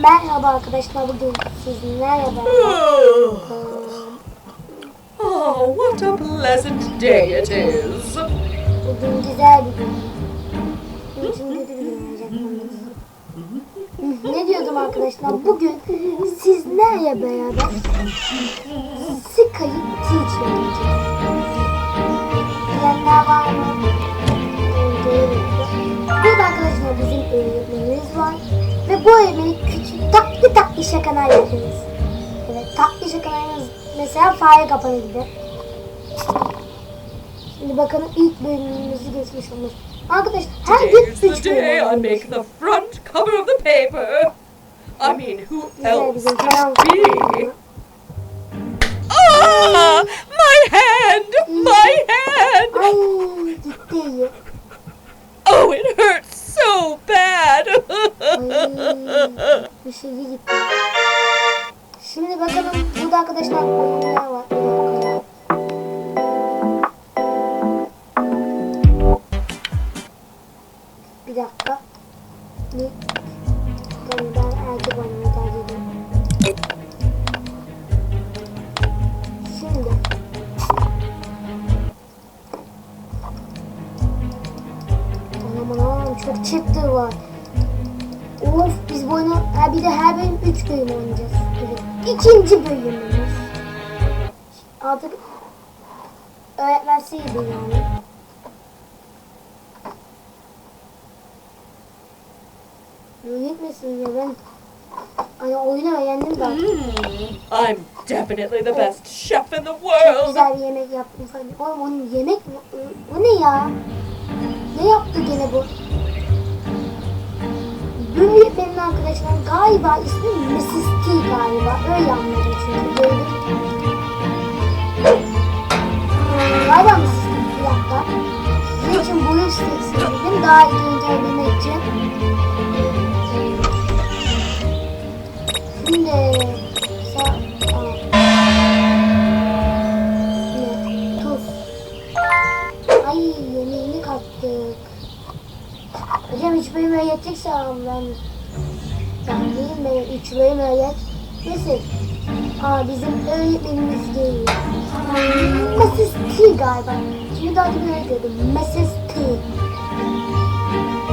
merhaba arkadaşlar. Bugün sizinlerle beraber Oh, what a pleasant day it is. bugün güzel bir gün. İçin kötü bir gün olacak. Ne diyordum arkadaşlar? Bugün sizlerle beraber Skype Teach oynayacağız. Bilenler var mı? Ee, görüyoruz. Burada arkadaşlar bizim öğretmenimiz var. Ve bu öğretmenin küçük tatlı tatlı şakalar yapıyoruz. Evet tatlı şakalarımız mesela fare kapanı gibi. Şimdi bakalım ilk bölümümüzü geçmiş olmuş. Arkadaşlar her Today gün is the 3 bölüm day I make the front cover of the paper. I mean, who Güzel else gün could be? Ah, my hand, my hand. Ay gitti iyi. Oh, it hurts. Ay bir şey gitti. Şimdi bakalım burada arkadaşlar oyunlar var. Bir dakika. Bir Tabii ben erkek oynamayı tercih ediyorum. Şimdi Aman aman çok chapter var. Of biz bu oyunu ha, bir de her bölüm 3 bölüm oynayacağız. Evet. İkinci bölümümüz. Artık öğretmensiydi yani. Öğretmesin ya ben hani oyunu öğrendim ben. Hmm, I'm definitely the best chef in the world. güzel bir yemek yaptım falan. Oğlum onun yemek mi? O ne ya? Ne yaptı gene bu? Böyle benim arkadaşlar galiba ismi Mrs. T galiba. Öyle anladım çünkü. Hmm, Galiba Mrs. T bir dakika. Sizin için boyu istedim. Daha iyi görebilmek için. Değil mi? Üç bölüm öğret. Neyse. Aa bizim öğretmenimiz geliyor. Mrs. T galiba. Şimdi daha demin öyle dedim. Mrs. T.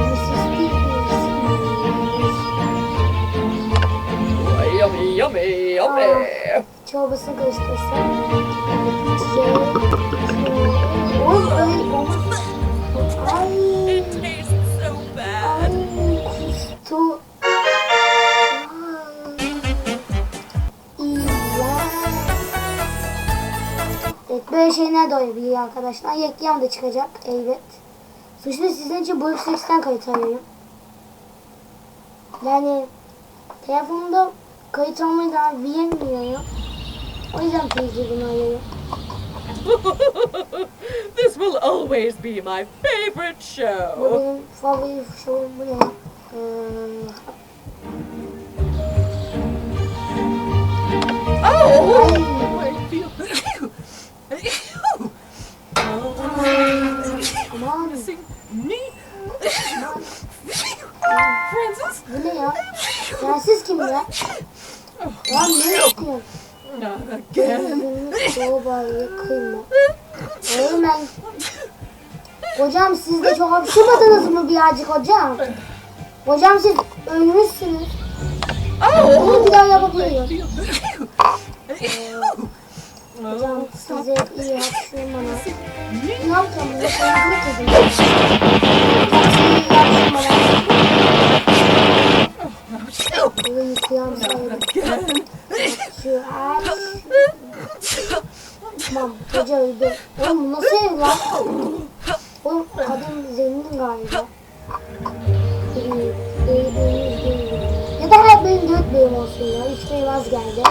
Mrs. T yummy, yummy, yummy. Çorbasını karıştırsam. Şey. Oy oy. Ay. Böyle şeyler de olabiliyor arkadaşlar. Reklam da çıkacak elbet. Suçlu sizin için Blue Sex'ten kayıt alıyorum. Yani telefonumda kayıt almayı daha bilemiyorum. O yüzden PC'den arıyorum. this will always be my favorite Bu show. benim favori şovum bu ne? Ee, bu ne ya? Ya siz kim ya? Ya ne yapıyorsun? Sobayı kıyma. Hocam siz de çok hapşırmadınız mı birazcık hocam? Hocam siz ölmüşsünüz. Bunu bir daha yapabiliyor. Hocam size iyi hapşırmana. Ne yapacağım? bunu? Öldürü kızım. Hocam size iyi hapşırmana. Bunu yıkayan sayılır. Again. Şu ay. Tamam hoca öldü. Oğlum nasıl ev lan? Oğlum kadın zengin galiba. Ya da her bölüm dört bölüm olsun ya. Üç bölüm az geldi.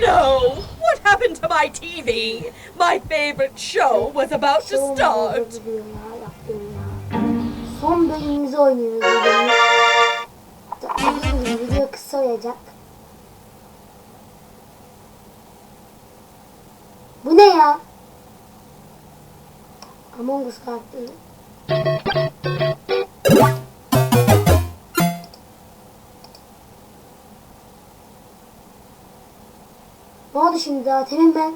No! What happened to my TV? My favorite show was about to start. Son bölümümüzü oynuyoruz video kısa olacak. Among Us kartları. Ne oldu şimdi daha? Temin ben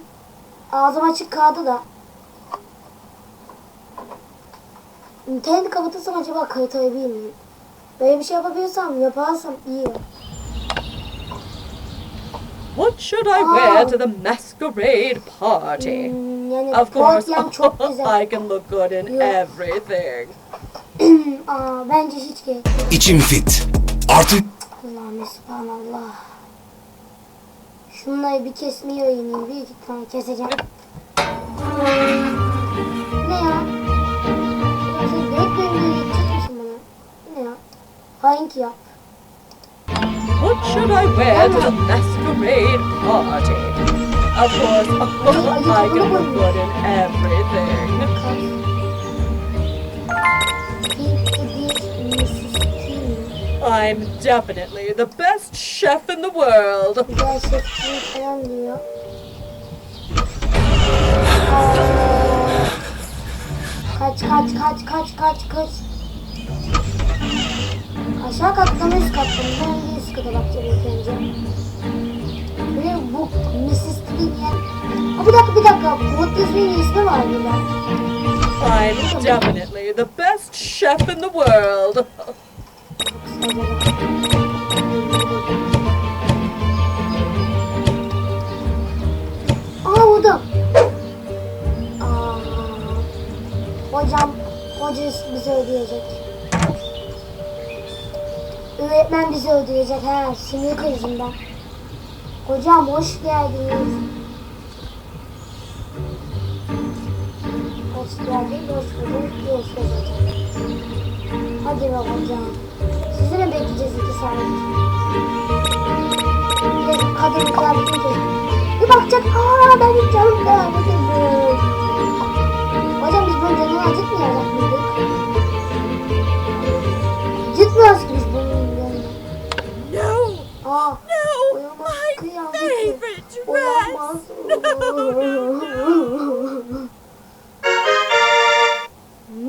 ağzım açık kaldı da. İnterneti kapatırsam acaba kayıt alabilir miyim? Böyle bir şey yapabiliyorsam, yaparsam iyi. What should I wear to the masquerade party? Hmm yani Of course, Portland çok güzel. I can look good in Yeah. everything. Aa, bence hiç gerek. yok. İçim fit. Artık Allah'ım subhanallah. Şunları bir kesmeyi öğreneyim. Bir iki tane keseceğim. Ne ya? Sen direkt misin bana? Ne ya? Hainki yap. What should I wear to the masquerade party? Of course, I can look good in everything. I'm definitely the best chef in the world. Şefliği falan diyor. Kaç kaç kaç. Aşağı katta mı üst? Ben bir üst bakacağım ilk önce. Bu Mississippi diye. Aa, bir dakika bir dakika. Port Disney'in ismi var burada. I'm definitely the best chef in the world. Aa buldum. Aa, hocam, hoca bizi ödeyecek. Öğretmen bizi ödeyecek. Şimdi kızım ben. Hocam hoş geldiniz. Hoş geldiniz, hoş bulduk. Görüşürüz hocam. Hadi be hocam. Sizi de bekleyeceğiz iki saat. Bir de kadın kıyafetini. Bir bakacak, aa ben hiç canım kıyafetim. Hocam biz bunun canını acıtmayacak mıydık? Uyumaz, kıyamam. Uyumaz.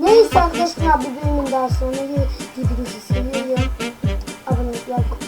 Neyse arkadaşlar bu bölümün daha sonuna gidiyoruz. Seviyorum. Abone ol.